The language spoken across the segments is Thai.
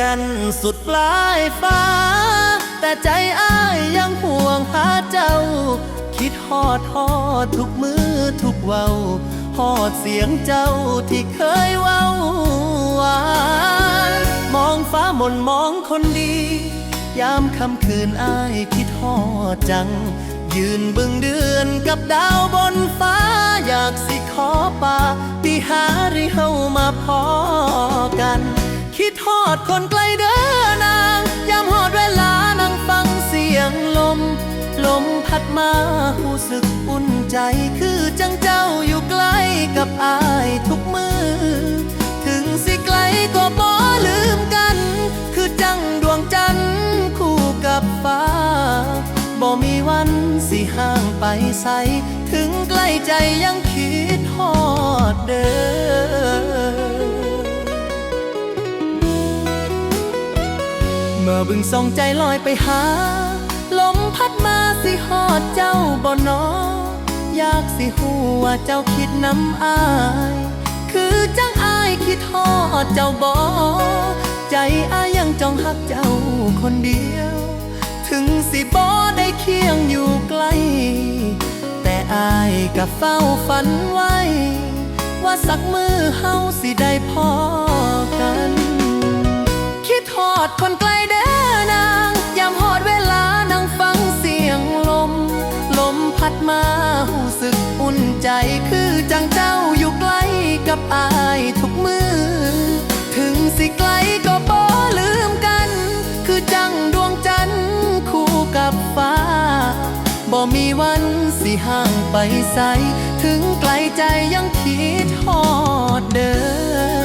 กันสุดปลายฟ้า แต่ใจอ้ายยังห่วงหาเจ้า คิดฮอดฮอดทุกมือทุกเว้าฮอดเสียงเจ้าที่เคยเว้าหวานมองฟ้ามนมองคนดี ยามค่ำคืนอ้ายคิดฮอดจัง ยืนบึงเดือนกับดาวบนฟ้า อยากสิขอป่าปีหาริเฮามาพอกัน คิดฮอดคนไกลเด้อนางยามฮอดเวลานั่งฟังเสียงลม ลมพัดมาหูสึกอุ่นใจคือจังเจ้าอยู่ใกล้กับอายทุกมือ ถึงสิไกลก็บ่ลืมกัน คือจังดวงจันทร์คู่กับฟ้าบ่มีวันสิห่างไปใสถึงใกล้ใจยังคิดฮอดเด้อ เมื่อบึงส่องใจลอยไปหา ลมพัดมาสิหอดเจ้าบ่นออยากสิหูว่าเจ้าคิดน้ำอาย คือจังอายคิดฮอดเจ้าบ่ใจอายยังจ้องหักเจ้าคนเดียว ถึงสิบ่ได้เคียงอยู่ใกล้แต่อายกับเฝ้าฝันไว้ ว่าสักมือเฮาสิได้พอกัน คิดฮอดคน สิห่างไปใสถึงไกลใจยังคิดฮอดเด้อ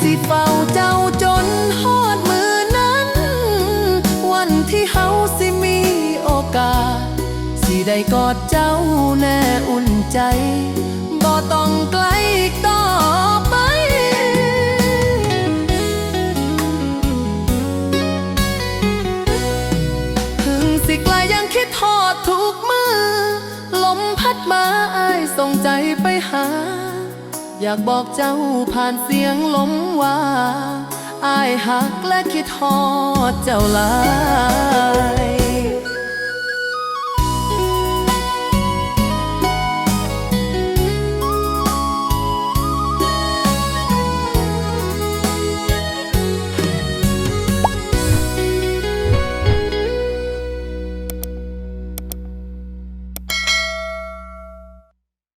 สิเฝ้าเจ้าจนฮอดมือนั้น วันที่เฮาสิมีโอกาส สิได้กอดเจ้าแน่อุ่นใจ บ่ต้องกล ส่งใจไปหา อยากบอกเจ้าผ่านเสียงลมว่าอายหักและคิดทอดเจ้าลาย